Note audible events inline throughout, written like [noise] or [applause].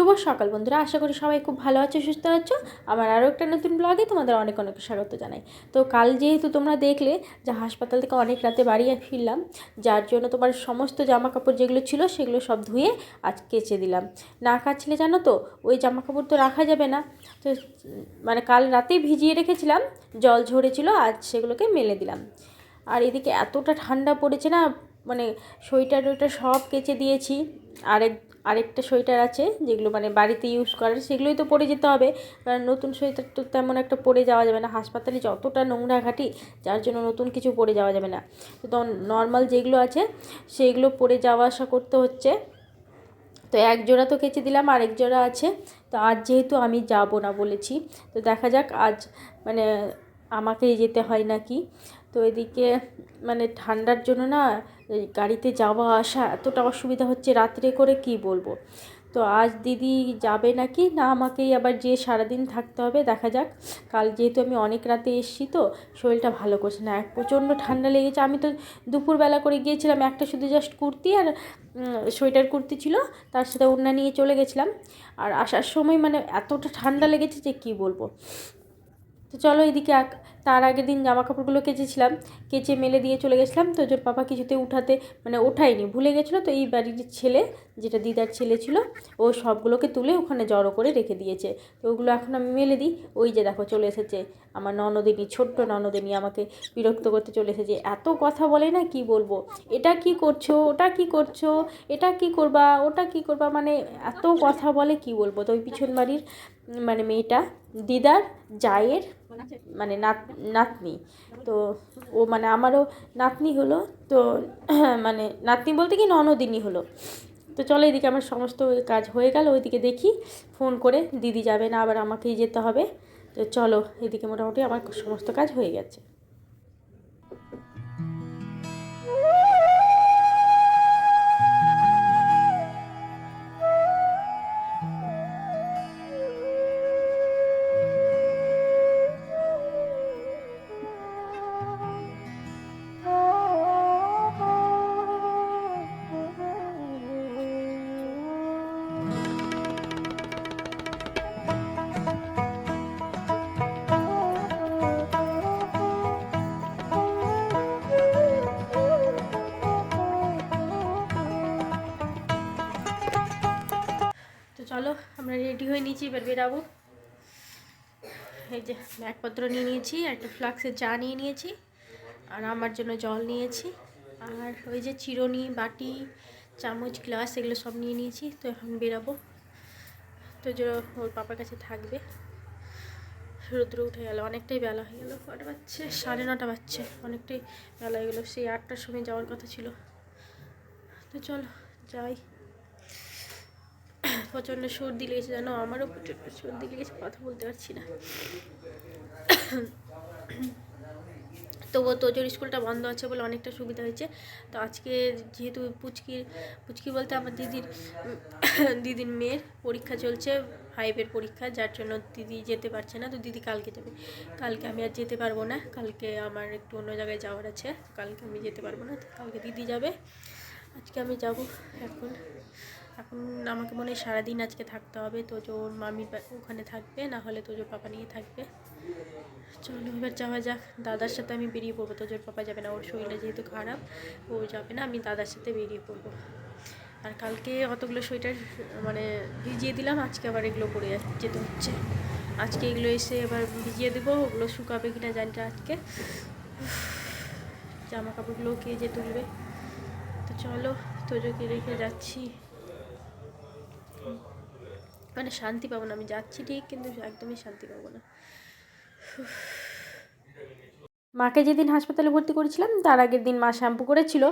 শুভ সকাল বন্ধুরা, আশা করি সবাই খুব ভালো আছো, সুস্থ আছো। আমার আরও একটা নতুন ব্লগে তোমাদের অনেক অনেক স্বাগত জানাই। তো কাল যেহেতু তোমরা দেখলে যে হাসপাতাল থেকে অনেক রাতে বাড়ি ফিরলাম, যার জন্য তোমার সমস্ত জামা কাপড় যেগুলো ছিল সেগুলো সব ধুয়ে আজ কেচে দিলাম। না কাচলে জানো তো, ওই জামা কাপড় তো রাখা যাবে না। তো মানে কাল রাতেই ভিজিয়ে রেখেছিলাম, জল ঝরেছিল, আজ সেগুলোকে মেলে দিলাম। আর এদিকে এতটা ঠান্ডা পড়েছে না মানে সোয়েটার টোয়েটার সব কেচে দিয়েছি। আরেক আরেকটা সোয়েটার আছে যেগুলো মানে বাড়িতে ইউজ করার সেগুলোই তো পরে যেতে হবে। কারণ নতুন সোয়েটার তো তেমন একটা পরে যাওয়া যাবে না। হাসপাতালে যতটা নোংরা ঘাটি, যার জন্য নতুন কিছু পরে যাওয়া যাবে না। তো নর্মাল যেগুলো আছে সেইগুলো পরে যাওয়া আসা করতে হচ্ছে। তো এক জোড়া তো কেচে দিলাম, আরেক জোড়া আছে। তো আজ যেহেতু আমি যাব না বলেছি, তো দেখা যাক আজ মানে আমাকেই যেতে হয় নাকি। তো এদিকে মানে ঠান্ডার জন্য না গাড়িতে যাওয়া আসা এতটা অসুবিধা হচ্ছে, রাত্রে করে কি বলব? তো আজ দিদি যাবে নাকি? না, আমাকেই আবার যেয়ে সারাদিন থাকতে হবে, দেখা যাক। কাল যেহেতু আমি অনেক রাতে এসেছি তো, শরীরটা ভালো করছে না। এক প্রচণ্ড ঠান্ডা লেগেছে। আমি তো দুপুরবেলা করে গিয়েছিলাম, একটা শুধু জাস্ট কুর্তি আর সোয়েটার কুর্তি ছিল। তার সাথে ওড়না নিয়ে চলে গেছিলাম। আর আসার সময় মানে এতটা ঠান্ডা লেগেছে যে কি বলব? তো চলো এদিকে তার আগের দিন জামা কাপড়গুলো কেচেছিলাম, কেচে মেলে দিয়ে চলে গেছিলাম, তো জোর পাপা কিছুতে উঠাতে মানে ওঠায়নি ভুলে গেছিল, তো এই বাড়ির ছেলে, যেটা দিদার ছেলে ছিল, ও সবগুলোকে তুলে ওখানে জড়ো করে রেখে দিয়েছে, তো ওগুলো এখন আমি মেলে দিই, ওই যে দেখো চলে এসেছে, আমার ননদিনী ছোট্ট ননদিনী আমাকে বিরক্ত করতে চলে এসেছে, এত কথা বলে না কি বলব, এটা কি করছ, ওটা কি করছ, এটা কি করবা, ওটা কি করবা মানে এত কথা বলে কি বলব, তো ওই পিছন বাড়ির মানে মেয়েটা, দিদার, জায়ের মানে নাত, নাতনি। তো ও মানে আমারও নাতনি হলো, তো [clears throat] মানে নাতনি বলতে কি ননদিনই হলো। তো চলো এদিকে আমার সমস্ত কাজ হয়ে গেল, ওইদিকে দেখি, ফোন করে দিদি যাবে না, আবার আমাকেই যেতে হবে। তো চলো এদিকে মোটামুটি আমার সমস্ত কাজ হয়ে গেছে। হয়ে নিয়েছি, এবার বেরাবো। এই যে ব্যাগপত্র নিয়ে নিয়েছি, একটা ফ্লাক্সের চা নিয়ে নিয়েছি, আর আমার জন্য জল নিয়েছি। আর ওই যে চিরনি, বাটি, চামচ, গ্লাস, এগুলো সব নিয়ে নিয়েছি, তো এখন বেরাবো। তো যে ওর পাপার কাছে থাকবে। রুদ্র উঠে গেল, অনেকটাই বেলা হয়ে গেলো, কটা বাচ্চে সাড়ে নটা বাচ্চে অনেকটাই বেলা হয়ে গেলো। সেই আটটার সময় যাওয়ার কথা ছিল। তো চলো, যাই। প্রচণ্ড সর্দি লেগেছে জানো? আমারও প্রচণ্ড সর্দি লেগেছে, কথা বলতে পারছি না। তবুও তোজোর স্কুলটা বন্ধ আছে বলে অনেকটা সুবিধা হয়েছে। তো আজকে যেহেতু পুচকির পুচকি বলতে আমার দিদির দিদির মেয়ের পরীক্ষা চলছে ফাইভের পরীক্ষা, যার জন্য দিদি যেতে পারছে না। তো দিদি কালকে যাবে। কালকে আমি আর যেতে পারব না। কালকে আমার একটু অন্য জায়গায় যাওয়ার আছে। কালকে আমি যেতে পারব না। কালকে দিদি যাবে। আজকে আমি যাব এখন। এখন আমাকে মনে হয় সারাদিন আজকে থাকতে হবে তোজো ওর মামির ওখানে থাকবে, না হলে তোজোর পাপা নিয়ে থাকবে। চলো, এবার যাওয়া যাক। দাদার সাথে আমি বেরিয়ে পড়ব তোজোর পাপা যাবে না, ওর শরীরে যেহেতু খারাপ, ও যাবে না, আমি দাদার সাথে বেরিয়ে পড়ব। আর কালকে অতগুলো সোয়েটার মানে ভিজিয়ে দিলাম, আজকে আবার এগুলো পরে যেতে হচ্ছে। আজকে এগুলো এসে এবার ভিজিয়ে দেবো, ওগুলো শুকাবে কিনা জানি আজকে। জামা কাপড়গুলো কে যে তুলবে। তো চলো, তোজোকে রেখে যাচ্ছি। মানে শান্তি পাবো না আমি যাচ্ছি ঠিক কিন্তু একদমই শান্তি পাবো না। মাকে যেদিন হাসপাতালে ভর্তি করেছিলাম, তার আগের দিন মা শ্যাম্পু করেছিল।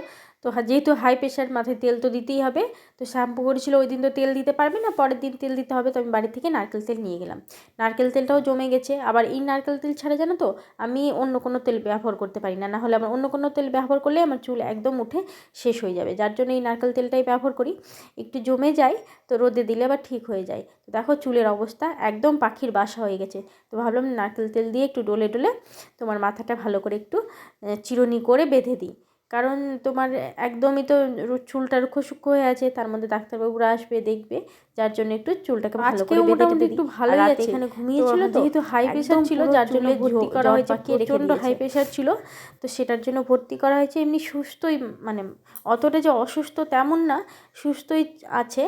তো যেহেতু হাই প্রেশার মাথায় তেল তো দিতেই হবে। তো শ্যাম্পু করেছিল, ওই দিন তো তেল দিতে পারবে না, পরের দিন তেল দিতে হবে। তো আমি বাড়ি থেকে নারকেল তেল নিয়ে গেলাম। নারকেল তেলটাও জমে গেছে। আবার এই নারকেল তেল ছাড়া জানো তো, আমি অন্য কোনো তেল ব্যবহার করতে পারি না। না হলে আমার অন্য কোনো তেল ব্যবহার করলে আমার চুল একদম উঠে শেষ হয়ে যাবে। যার জন্য এই নারকেল তেলটাই ব্যবহার করি। একটু জমে যায়, তো রোদে দিলে আবার ঠিক হয়ে যায়। তো দেখো চুলের অবস্থা, একদম পাখির বাসা হয়ে গেছে। তো ভাবলাম নারকেল তেল দিয়ে একটু ডলে ডলে তোমার মাথাটা ভালো করে একটু চিরনি করে বেঁধে দিই কারণ তোমার একদমই তো রু- চুলটা রুক্ষ সূক্ষ্ম হয়ে আছে তার মধ্যে ডাক্তারবাবুরা আসবে দেখবে যার জন্য একটু চুলটাকে ভালো করে বেঁধে একটু দিই। ভালোই রাতে আছে। এখানে ঘুমিয়েছিল তো যেহেতু pressure একদম ছিল, যার জন্য ভর্তি করা হয়েছে, প্রচণ্ড high প্রেশার ছিল তো সেটার জন্য ভর্তি করা হয়েছে এমনি সুস্থই মানে অতটা যে অসুস্থ তেমন না সুস্থই আছে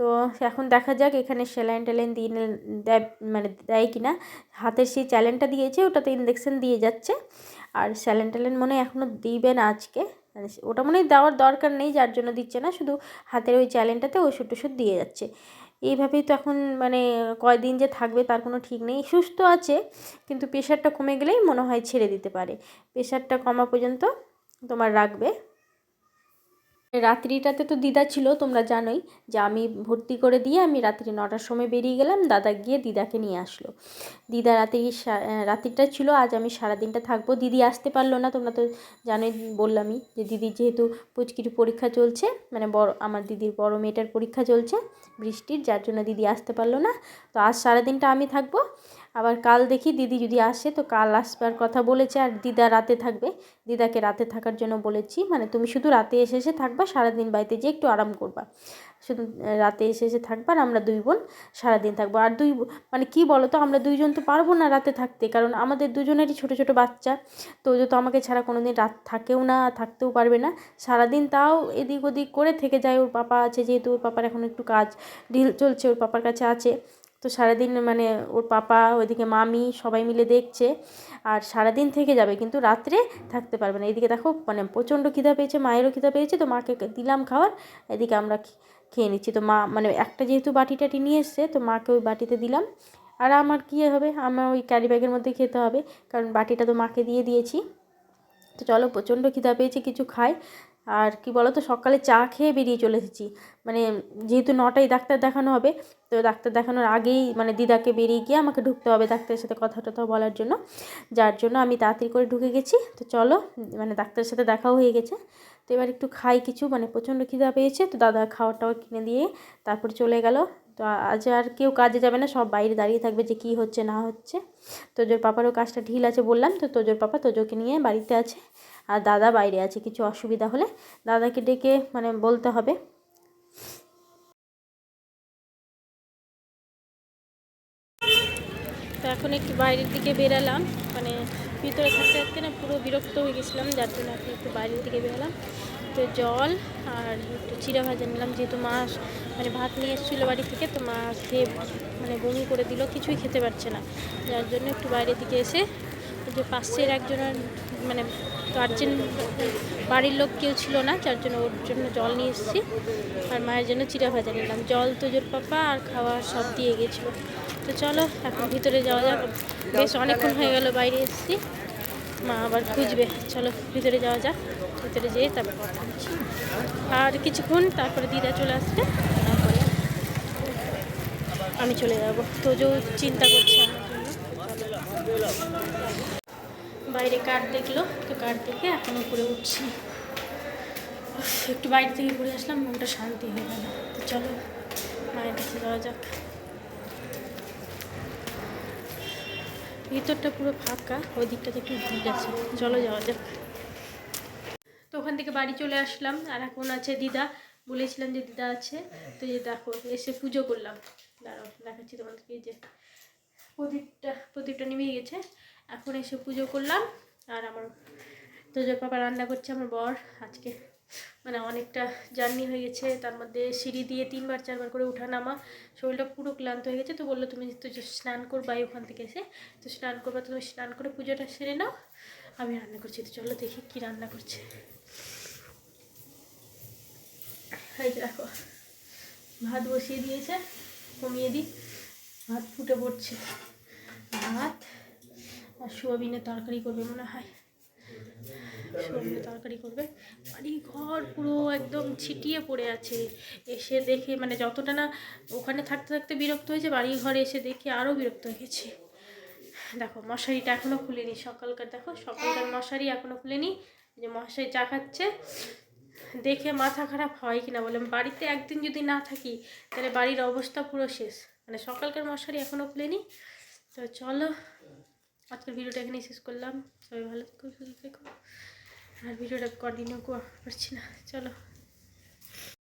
তো এখন দেখা যাক এখানে স্যালাইন ট্যালাইন দিয়ে দেয় মানে দেয় কি না হাতের সেই চ্যালেনটা দিয়েছে, ওটাতে ইঞ্জেকশন দিয়ে যাচ্ছে। আর স্যালাইন ট্যালাইন মনে হয় এখনও দিবে না আজকে। মানে ওটা মনে হয় দেওয়ার দরকার নেই, যার জন্য দিচ্ছে না। শুধু হাতের ওই চ্যালেনটাতে ওষুধ টষুধ দিয়ে যাচ্ছে। এইভাবেই তো এখন মানে কয়দিন যে থাকবে তার কোনো ঠিক নেই। সুস্থ আছে, কিন্তু প্রেশারটা কমে গেলেই মনে হয় ছেড়ে দিতে পারে। প্রেশারটা কমা পর্যন্ত তোমার রাখবে। রাত্রিটাতে তো দিদা ছিল, তোমরা জানোই যে আমি ভর্তি করে দিয়ে আমি রাত্রি নটার সময় বেরিয়ে গেলাম, দাদা গিয়ে দিদাকে নিয়ে আসলো। দিদা রাত্রি সা- রাত্রিটা ছিল, আজ আমি সারাদিনটা থাকব। দিদি আসতে পারল না, তোমরা তো জানোই, বললামই যে দিদির যেহেতু পুচকির পরীক্ষা চলছে মানে বড়, আমার দিদির বড় মেয়েটার পরীক্ষা চলছে বৃষ্টির, যার জন্য দিদি আসতে পারল না। তো আজ সারাদিনটা আমি থাকব। আবার কাল দেখি দিদি যদি আসে, তো কাল আসবার কথা বলেছে। আর দিদা রাতে থাকবে। দিদাকে রাতে থাকার জন্য বলেছি। মানে তুমি শুধু রাতে এসে এসে থাকবা, সারাদিন বাড়িতে যেয়ে একটু আরাম করবা। শুধু রাতে এসে এসে থাকবা আর আমরা দুই বোন সারাদিন থাকব। আর দুই মানে কি বলো তো আমরা দুইজন তো পারব না রাতে থাকতে। কারণ আমাদের দুজনেরই ছোট ছোট বাচ্চা। তো তো আমাকে ছাড়া কোনো দিন রাত থাকেও না, থাকতেও পারবে না। সারাদিন তাও এদিক ওদিক করে থেকে যায়। ওর পাপা আছে, যেহেতু ওর পাপার এখন একটু কাজ, ঢিল চলছে, ওর পাপার কাছে আছে। তো সারাদিন মানে ওর পাপা, ওইদিকে মামি সবাই মিলে দেখছে আর সারাদিন থেকে যাবে, কিন্তু রাত্রে থাকতে পারবে না। এদিকে দেখো মানে প্রচণ্ড খিদা পেয়েছে, মায়েরও খিদা পেয়েছে, তো মাকে দিলাম খাওয়ার এদিকে আমরা খেয়ে নিচ্ছি। তো মা মানে একটা যেহেতু বাটি টাটি নিয়ে এসছে, তো মাকে ওই বাটিতে দিলাম। আর আমার কী হবে, আমার ওই ক্যারি ব্যাগের মধ্যে খেতে হবে, কারণ বাটিটা তো মাকে দিয়ে দিয়েছি। তো চলো, প্রচণ্ড খিদা পেয়েছে, কিছু খাই। আর কি বলো তো সকালে চা খেয়ে বেরিয়ে চলে এসেছি। মানে যেহেতু নটায় ডাক্তার দেখানো হবে, তো ডাক্তার দেখানোর আগেই মানে দিদাকে বেরিয়ে গিয়ে আমাকে ঢুকতে হবে ডাক্তারের সাথে কথা টথা বলার জন্য। যার জন্য আমি তাড়াতাড়ি করে ঢুকে গেছি। তো চলো মানে ডাক্তারের সাথে দেখাও হয়ে গেছে। তো এবার একটু খাই কিছু মানে প্রচণ্ড খিদা পেয়েছে, তো দাদা খাওয়ার টাওয়ার কিনে দিয়ে তারপর চলে গেল। তো আজ আর কেউ কাজে যাবে না, সব বাইরে দাঁড়িয়ে থাকবে যে কী হচ্ছে না হচ্ছে। তোজোর পাপারও কাজটা ঢিল আছে বললাম, তো তোজোর পাপা তোজোকে নিয়ে বাড়িতে আছে। আর দাদা বাইরে আছে, কিছু অসুবিধা হলে দাদাকে ডেকে মানে বলতে হবে। তো এখন একটু বাইরের দিকে বেরালাম মানে ভিতরে থাকতে থাকতে না পুরো বিরক্ত হয়ে গেছিলাম, যার জন্য এখন একটু বাইরের দিকে বেরালাম। তো জল আর একটু চিড়া ভাজা নিলাম, যেহেতু মা মানে ভাত নিয়ে এসেছিল বাড়ি থেকে, তো মা খেয়ে মানে বমি করে দিল, কিছুই খেতে পারছে না। যার জন্য একটু বাইরের দিকে এসে যে পাশের একজনের মানে গার্জেন বাড়ির লোক কেউ ছিল না, যার জন্য ওর জন্য জল নিয়ে এসেছি। আর মায়ের জন্য চিড়া ভাজা নিলাম। জল তোজোর পাপা, আর খাওয়া সব দিয়ে গেছিল। তো চলো, এখন ভিতরে যাওয়া যাক। বেশ অনেকক্ষণ হয়ে গেল বাইরে এসেছি। মা আবার খুঁজবে। চলো, ভিতরে যাওয়া যাক। ভিতরে যেয়ে তারপর আর কিছুক্ষণ, তারপরে দিদা চলে আসবে। তারপরে আমি চলে যাব। তোজো চিন্তা করছে আমার জন্য। বাইরে কাঠ দেখল, তো কাঠ দেখে এখন উপরে উঠছি। একটু বাইরে থেকে ঘুরে আসলাম, মনটা শান্তি হয়ে গেল। তো চলো, মায়ের কাছে যাওয়া যাক। ভিতরটা পুরো ফাঁকা, ওই দিকটাতে একটু ভিড় আছে। চলো যাওয়া যাক। তো ওখান থেকে বাড়ি চলে আসলাম, আর এখন আছে দিদা। বলেছিলাম যে দিদা আছে, তো যে দেখো, এসে পুজো করলাম। দাঁড়াও, দেখাচ্ছি তোমাদেরকে যে প্রদীপটা প্রদীপটা নিভে গেছে। এখন এসে পুজো করলাম, আর আমার তোজোর পাপা রান্না করছে, আমার বর। আজকে মানে অনেকটা জার্নি হয়ে গেছে, তার মধ্যে সিঁড়ি দিয়ে তিনবার, চারবার করে উঠা নামা। শরীরটা পুরো ক্লান্ত হয়ে গেছে, তো বলল তুমি তো স্নান করবাই ওখান থেকে এসে। তো স্নান করবা তুমি স্নান করে পুজোটা সেরে নাও। আমি রান্না করছি, তো চলো দেখি কী রান্না করছে। এই দেখো, ভাত বসিয়ে দিয়েছে, কমিয়ে দিই। ভাত ফুটে পড়ছে। ভাত আর সোয়াবিনের তরকারি করবে, মনে হয়। সোয়াবিনের তরকারি করবে। বাড়ি ঘর পুরো একদম ছিটিয়ে পড়ে আছে। এসে দেখে মানে যতটা না ওখানে থাকতে থাকতে বিরক্ত হয়েছে বাড়ি ঘরে এসে দেখে আরও বিরক্ত হয়ে গেছে। দেখো, মশারিটা এখনও খুলেনি। সকালকার, দেখো, সকালকার মশারি এখনও খুলেনি। যে মশারি চা খাচ্ছে, দেখে মাথা খারাপ হয় কিনা বলে। বাড়িতে একদিন যদি না থাকি, তাহলে বাড়ির অবস্থা পুরো শেষ। মানে সকালকার মশারি এখনও খুলেনি। তো চলো আজকের ভিডিওটা এখানেই শেষ করলাম। সবাই ভালো থেকো, সুস্থ থেকো। আর ভিডিওটা কন্টিনিউ করছি না। চলো।